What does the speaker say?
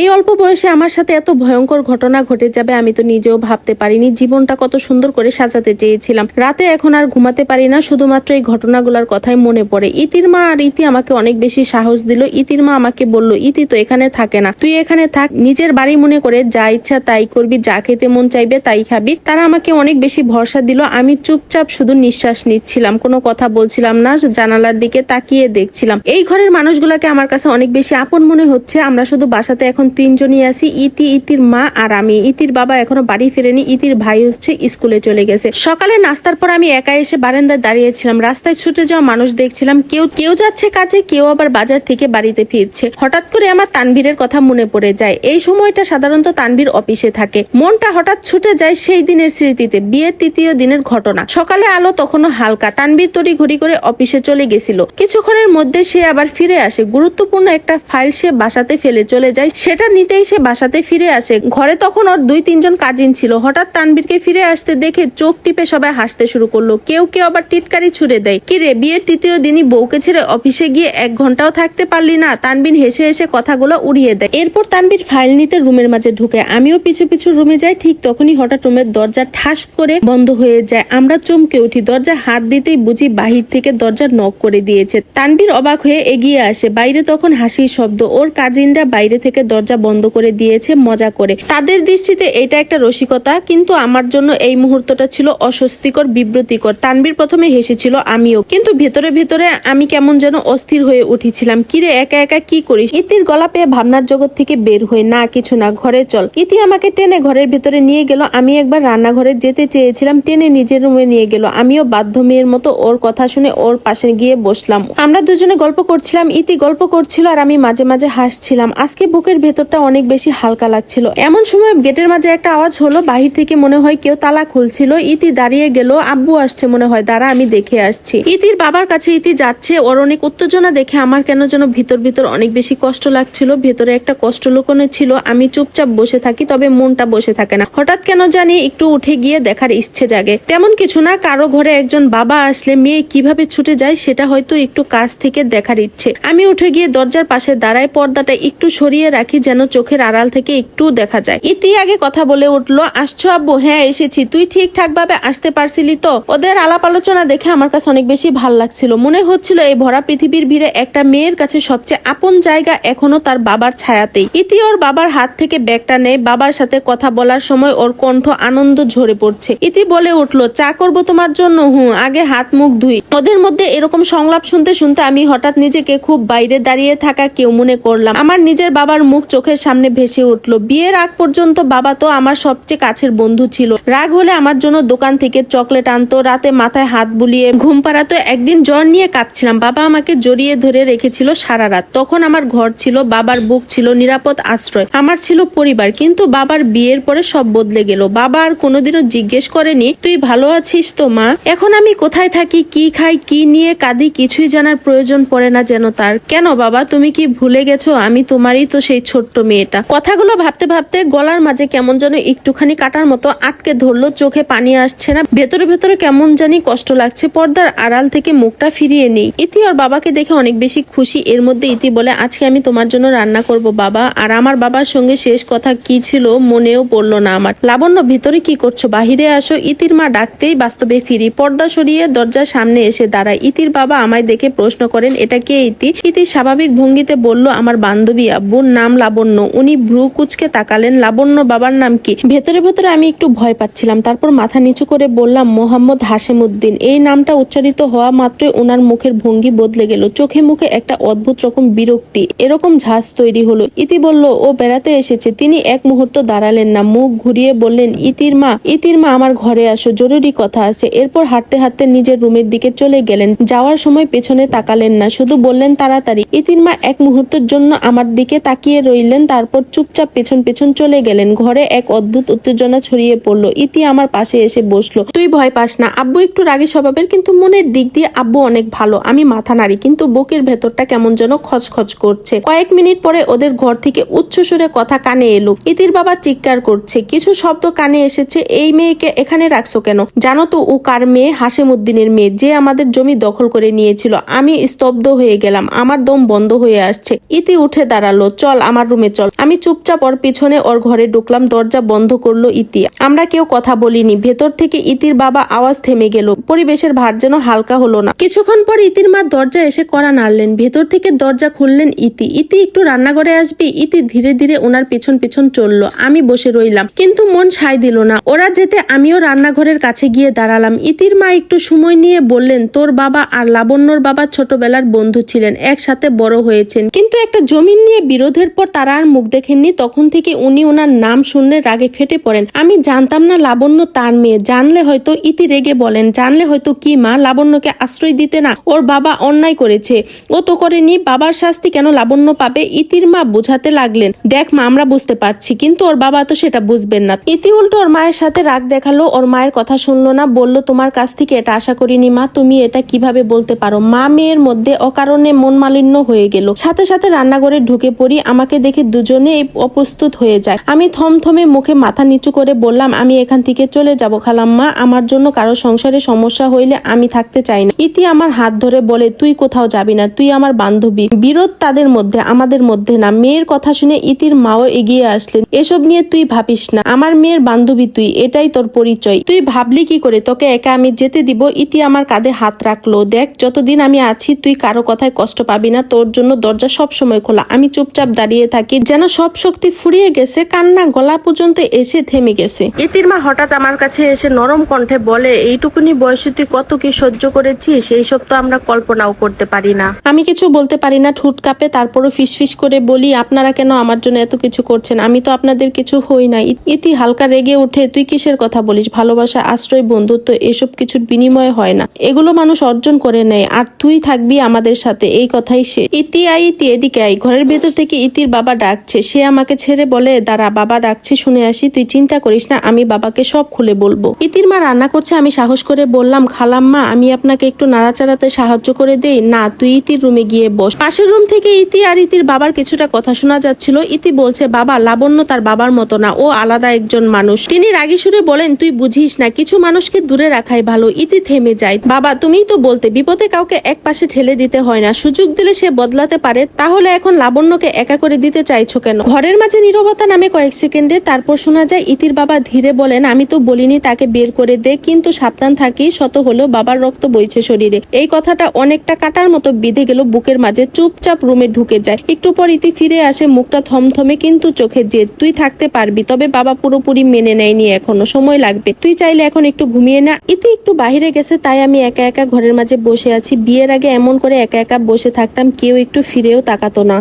এই অল্প বয়সে আমার সাথে এত ভয়ঙ্কর ঘটনা ঘটে যাবে আমি তো নিজেও ভাবতে পারিনি। জীবনটা কত সুন্দর করে সাজাতে চেয়েছিলাম। রাতে এখন আর ঘুমাতে পারি না, শুধুমাত্র এই ঘটনাগুলোর কথাই মনে পড়ে। ইতির মা আর ইতি আমাকে অনেক বেশি সাহস দিল। ইতির মা আমাকে বলল, ইতি তো এখানে থাকে না। তুই এখানে থাক, নিজের বাড়ি মনে করে যা ইচ্ছা তাই করবি, যা খেতে মন চাইবে তাই খাবি। তারা আমাকে অনেক বেশি ভরসা দিল। আমি চুপচাপ শুধু নিঃশ্বাস নিচ্ছিলাম, কোনো কথা বলছিলাম না, জানালার দিকে তাকিয়ে দেখছিলাম। এই ঘরের মানুষগুলোকে আমার কাছে অনেক বেশি আপন মনে হচ্ছে। আমরা শুধু বাসাতে এখন তিনজনই আছি, ইতি, ইতির মা আর আমি। ইতির বাবা এখনও বাড়ি ফেরেনি, ইতির ভাই হচ্ছে স্কুলে চলে গেছে। সকালে নাস্তার পর আমি একা এসে বারান্দায় দাঁড়িয়েছিলাম। রাস্তায় ছুটে যাওয়া মানুষ দেখছিলাম, কেউ কেউ যাচ্ছে কাজে, কেউ আবার বাজার থেকে বাড়িতে ফিরছে। হঠাৎ করে আমার তানভীরের কথা মনে পড়ে যায়। এই সময়টা সাধারণত তানভীর অফিসে থাকে। মনটা হঠাৎ ছুটে যায় সেই দিনের স্মৃতিতে, বিয়ের তৃতীয় দিনের ঘটনা। সকালে আলো তখনও হালকা, তানভীর তড়ি ঘড়ি করে অফিসে চলে গেছিল। কিছুক্ষণের মধ্যে সে আবার ফিরে আসে। গুরুত্বপূর্ণ একটা ফাইল সে বাসাতে ফেলে চলে যায়। সেটা নিতেই সে বাসাতে ফিরে আসে। ঘরে তখন ওর দুই, তিনজন কাজিন ছিল। হঠাৎ তানভীরকে ফিরে আসতে দেখে চোখ টিপে সবাই হাসতে শুরু করল। কেউ কেউ আবার টিটকারি ছুড়ে দেয়। কিরে বিয়ের তৃতীয় দিনই বউকে ছেড়ে অফিসে গিয়ে এক ঘন্টাও থাকতে পারলি না? তানবিন হেসে হেসে কথাগুলো উড়িয়ে দেয়। এরপর তানবীর ফাইল নিতে রুমের মাঝে ঢুকে। আমিও পিছু পিছু রুমে যাই, ঠিক তখনই হঠাৎ রুমের দরজা ঠাস করে বন্ধ হয়ে যায়। আমরা চমকে উঠি। দরজা হাত দিতেই বুঝি বাহির থেকে দরজা নক করে দিয়েছে। তানবীর অবাক হয়ে এগিয়ে আসে। বাইরে তখন হাসির শব্দ। ওর কাজিনরা বাইরে থেকে দরজা বন্ধ করে দিয়েছে, মজা করে। তাদের দৃষ্টিতে এটা একটা রসিকতা, কিন্তু আমার জন্য এই মুহূর্তটা ছিল অস্বস্তিকর, বিব্রতিকর। তানবীর প্রথমে হেসেছিল, আমিও। কিন্তু ভেতরে ভেতরে আমি কেমন যেন অস্থির হয়ে উঠেছিলাম। কিরে, একা একা কি করিস? ইতির গলা পেয়ে ভাবনার জগৎ থেকে বের হয়ে না, কিছু না, ঘরে চল। ইতি আমাকে টেনে ঘরের ভেতরে নিয়ে গেল। আমি একবার রান্নাঘরে যেতে চেয়েছিলাম, টেনে নিজের রুমে নিয়ে গেল। আমিও বাধ্য মেয়ের মতো ওর কথা শুনে ওর পাশে গিয়ে বসলাম। আমরা দুজনে গল্প করছিলাম, ইতি গল্প করছিল আর আমি মাঝে মাঝে হাসছিলাম। আজকে বুকের ভেতরটা অনেক বেশি হালকা লাগছিল। এমন সময় গেটের মাঝে একটা আওয়াজ হলো, বাহির থেকে মনে হয় কেউ তালা খুলছিল। ইতি দাঁড়িয়ে গেল, আব্বু আসছে মনে হয়, দাঁড়া আমি দেখে আসছি। ইতির বাবার কাছে ইতি যাচ্ছে, ওর অনেক উত্তেজনা দেখে আমার কেন যেন ভিতর ভিতর অনেক বেশি কষ্ট লাগছিল। ভেতরে একটা কষ্ট লুকোনো ছিল, আমি চুপচাপ বসে থাকি, তবে মনটা বসে থাকে না। হঠাৎ কেন জানি একটু উঠে গিয়ে দেখার ইচ্ছে জাগে। তেমন কিছু না, কারও ঘরে একজন বাবা আসলে মেয়ে কীভাবে ছুটে যায় সেটা হয়তো একটু কাছ থেকে দেখার ইচ্ছে। আমি উঠে গিয়ে দরজার পাশে দাঁড়ায় পর্দাটা একটু সরিয়ে রাখি যেন চোখের আড়াল থেকে একটু দেখা যায়। ইতি আগে কথা বলে উঠল, আসছো আব্বু হ্যাঁ এসেছি। তুই ঠিকঠাক ভাবে আসতে পারছিলি তো? ওদের আলাপ আলোচনা দেখে আমার কাছে অনেক বেশি ভালো লাগছিল। মনে হচ্ছিল এই ভরা পৃথিবীর ভিড়ে একটা মেয়ের কাছে সবচেয়ে আপন জায়গা এখনও তার বাবার ছায়াতেই। ইতি ওর বাবার হাত থেকে ব্যাগটা নেয়, বাবার সাথে কথা বলার সময় ওর কণ্ঠ আনন্দ ঝরে পড়ছে। ইতি বলে উঠল, চা করব তোমার জন্য, হুঁ, আগে হাত মুখ ধুই। ওদের মধ্যে এরকম সংলাপ শুনতে শুনতে আমি হঠাৎ নিজেকে খুব বাইরে দাঁড়িয়ে থাকা কেউ মনে করলাম। আমার নিজের বাবার মুখ চোখের সামনে ভেসে উঠল। বিয়ের আগ পর্যন্ত বাবা তো আমার সবচেয়ে কাছের বন্ধু ছিল। রাগ হলে আমার জন্য দোকান থেকে চকলেট আনতো, রাতে মাথায় হাত বুলিয়ে ঘুম পাড়াতো, একদিন জ্বর নিয়ে কাঁপছিলাম। বাবা আমাকে জড়িয়ে ধরে রেখেছিল সারা রাত। তখন আমার ঘর ছিল, বাবার বুক ছিল নিরাপদ আশ্রয়। আমার ছিল পরিবার, কিন্তু বাবার বিয়ের পরে সব বদলে গেল। বাবা আর কোনোদিনও জিজ্ঞেস করেনি, তুই ভালো আছিস তো, মা? এখন আমি কোথায় থাকি? কি খাই? কি নিয়ে কাঁদি? কিছুই জানার প্রয়োজন পড়ে না যেন তার। কেন বাবা? তুমি কি ভুলে গেছো? আমি তোমারই তো সেই ছোট্ট মেয়েটা। কথাগুলো ভাবতে ভাবতে গলার মাঝে কেমন যেন একটুখানি কাটার মতো আটকে ধরলো, চোখে পানি আসছে না। ভেতরে ভেতরে কেমন জানি কষ্ট লাগছে, পর্দার আড়াল থেকে মুখটা ফিরিয়ে নেই। ইতি ওর বাবাকে দেখে অনেক বেশি খুশি। এর মধ্যে ইতি বলে, আজকে আমি তোমার জন্য রান্না করব বাবা। আর আমার বাবার সঙ্গে শেষ কথা কি ছিল মনেও পড়ল না আমার। লাবণ্য, ভিতরে কি করছ? বাহিরে আসো। ইতির মা ডাকতেই বাস্তবে ফিরি। পর্দা সরিয়ে দরজার সামনে এসে দাঁড়ায়। ইতির বাবা আমায় দেখে প্রশ্ন করেন, এটা কে ইতি? ইতি স্বাভাবিক ভঙ্গিতে বলল, আমার বান্ধবী আব্বুর নাম লাবণ্য। উনি ভ্রু কুচকে তাকালেন। লাবণ্য, বাবার নাম কি? ভেতরে ভেতরে আমি একটু ভয় পাচ্ছিলাম। তারপর মাথা নিচু করে বললাম, মোহাম্মদ হাসেম উদ্দিন এই নামটা উচ্চারিত হওয়া মাত্রই ওনার মুখের ভঙ্গি বদলে গেল। চোখে মুখে একটা অদ্ভুত রকম বিরক্তি, এরকম ঝাঁজ তৈরি হলো। ইতি বলল, ও বেড়াতে এসেছে। তিনি এক মুহূর্ত দাঁড়ালেন না, মুখ ঘুরিয়ে বললেন, ইতির মা ইতির মা আমার ঘরে আসো, জরুরি কথা আছে। এরপর হাঁটতে হাঁটতে নিজের রুমের দিকে চলে গেলেন। যাওয়ার সময় পেছনে তাকালেন না, শুধু বললেন, তাড়াতাড়ি। ইতির মা এক মুহূর্তের জন্য আমার দিকে তাকিয়ে রইলেন, তারপর চুপচাপ পেছন পেছন চলে গেলেন। ঘরে এক অদ্ভুত উত্তেজনা ছড়িয়ে পড়ল। ইতি আমার পাশে এসে বসল। তুই ভয় পাস না, আব্বু একটু রাগী স্বভাবের, কিন্তু মনের দিক দিয়ে আব্বু অনেক ভালো। আমি মাথা নাড়ি, কিন্তু বুকের ভেতরটা কেমন যেন খচখচ করছে। কয়েক মিনিট পরে ওদের ঘর থেকে উচ্চ সুরে কথা কানে এলো। ইতির বাবা চিৎকার করছে, কিছু শব্দ কানে এসেছে, এই মেয়েকে এখানে রাখছো কেন? জানো তো ও কার মেয়ে? হাসেম উদ্দিনের মেয়ে, যে আমাদের জমি দখল করে নিয়েছিল। আমি স্তব্ধ হয়ে গেলাম, আমার দম বন্ধ হয়ে আসছে। ইতি উঠে দাঁড়াল, চল আমার আমার রুমে চল। আমি চুপচাপ ওর পিছনে ওর ঘরে ঢুকলাম, দরজা বন্ধ করল ইতি। আমরা কেউ কথা বলিনি। ভেতর থেকে ইতির বাবা আওয়াজ থেমে গেল। পরিবেশের ভার যেন হালকা হলো না। কিছুক্ষণ পর ইতির মা দরজা এসে করা নাড়লেন। ভেতর থেকে দরজা খুললেন ইতি। ইতি, একটু রান্নাঘরে আসবি? ইতি ধীরে ধীরে ওনার পিছন পিছন চলল। আমি বসে রইলাম। কিন্তু মন সায় দিল না। ওরা যেতে আমিও রান্নাঘরের কাছে গিয়ে দাঁড়ালাম। ইতির মা একটু সময় নিয়ে বললেন, তোর বাবা আর লাবণ্যর বাবা ছোটবেলার বন্ধু ছিলেন। একসাথে বড় হয়েছেন। কিন্তু একটা জমিন নিয়ে বিরোধের পর তারা আর মুখ দেখেননি, তখন থেকে উনি ওনার নাম শুনলে রাগে ফেটে পড়েন। আমি জানতাম না লাবণ্য তার মেয়ে। জানলে হয়তো ইতি রেগে বলেন, জানলে হয়তো কি মা লাবণ্যকে আশ্রয় দিতে না, ওর বাবা অন্যায় করেছে। ও তো করেনি, বাবার শাস্তি কেন লাবণ্য পাবে? ইতির মা বোঝাতে লাগলেন। দেখ মা, আমরা বুঝতে পারছি, কিন্তু ওর বাবা তো সেটা বুঝবেন না। ইতি উল্টো ওর মায়ের সাথে রাগ দেখাল, ওর মায়ের কথা শুনলো না, বলল, তোমার কাছ থেকে এটা আশা করিনি মা, তুমি এটা কীভাবে বলতে পারো? মা মেয়ের মধ্যে অকারণে মন মালিন্য হয়ে গেল। সাথে সাথে রান্নাঘরে ঢুকে পড়ি, আমাকে দেখে দুজনে অপ্রস্তুত হয়ে যায়। আমি থমথমে মুখে মাথা নিচু করে বললাম, আমি এখান থেকে চলে যাব খালাম্মা। আমার জন্য কারও সংসারে সমস্যা হইলে আমি থাকতে চাই না। ইতি আমার হাত ধরে বলে, তুই কোথাও যাবি না। তুই আমার বান্ধবী। বিরোধ তাদের মধ্যে, আমাদের মধ্যে না। মেয়ের কথা শুনে ইতির মাও এগিয়ে আসলেন। এসব নিয়ে তুই ভাবিস না। আমার মেয়ের বান্ধবী তুই। এটাই তোর পরিচয়। তুই ভাবলি কি করে? তোকে একা আমি যেতে দিব? ইতি আমার কাঁধে হাত রাখল। দেখ, যতদিন আমি আছি, তুই কারও কথায় কষ্ট পাবি না। তোর জন্য দরজা সব সময় খোলা। আমি চুপচাপ দাঁড়িয়ে থাকি যেন সব শক্তি ফুরিয়ে গেছে কান্না গলা পর্যন্ত এসে থেমে গেছে। ইতির মা হঠাৎ আমার কাছে এসে নরম কণ্ঠে বলে এইটুকুনি বয়সে তুই কত কি সহ্য করেছিস? এইসব তো আমরা কল্পনাও করতে পারি না। আমি কিছু বলতে পারি না ঠুট কাপে তারপরও ফিসফিস করে বলি আপনারা কেন আমার জন্য এত কিছু করছেন? আমি তো আপনাদের কিছু হই না। ইতি হালকা রেগে উঠে তুই কিসের কথা বলিস? ভালোবাসা আশ্রয় বন্ধুত্ব এসব কিছুর বিনিময় হয় না। এগুলো মানুষ অর্জন করে নেয় আর তুই থাকবি আমাদের সাথে। এই কথাই সে ইতি আই ইতি এদিকে আই। ঘরের ভেতর থেকে ইতির বাবা ডাকছে। সে আমাকে ছেড়ে বলে, দাঁড়া, বাবা ডাকছে, শুনে আসি। তুই চিন্তা করিস না, আমি বাবাকে সব খুলে বলব। ইতির মা রান্না করছে, আমি সাহস করে বললাম, খালাম্মা, আমি আপনাকে একটু নাড়াচাড়াতে সাহায্য করে দেই। না, তুই ইতির রুমে গিয়ে বস। পাশের রুম থেকে ইতি আর ইতির বাবার কিছুটা কথা শোনা যাচ্ছিল। ইতি বলছে, বাবা, লাবণ্য তার বাবার মতো না, ও আলাদা একজন মানুষ। তিনি রাগী সুরে বলেন, তুই বুঝিস না, কিছু মানুষকে দূরে রাখাই ভালো, ইতি থেমে যায়। বাবা, তুমিই তো বলতে, বিপদে কাউকে এক পাশে ঠেলে দিতে হয় না, সুযোগ দিলে সে বদলাতে পারে। তাহলে এখন লাবণ্যকে একা করে দিতে চাইছো কেন? ঘরের মাঝে নীরবতা নামে কয়েক সেকেন্ডে তারপর শোনা যায়, ইতির বাবা ধীরে বলেন, আমি তো বলিনি তাকে বের করে দে, কিন্তু সাবধান থাকি শত হলেও বাবার রক্ত বইছে শরীরে। এই কথাটা অনেকটা কাটার মতো বিঁধে গেল বুকের মাঝে, চুপচাপ রুমে ঢুকে যায়। একটু পর ইতি ফিরে আসে, মুখটা থমথমে, কিন্তু চোখে জেদ, তুই থাকতে পারবি, তবে বাবা পুরোপুরি মেনে নেয়নি এখনও, সময় লাগবে। তুই চাইলে এখন একটু ঘুমিয়ে না। ইতি একটু বাইরে গেছে, তাই আমি একা একা ঘরের মাঝে বসে আছি। বিয়ের আগে এমন করে একা একা বসে থাকতাম, কেউ একটু ফিরেও তাকাতো না।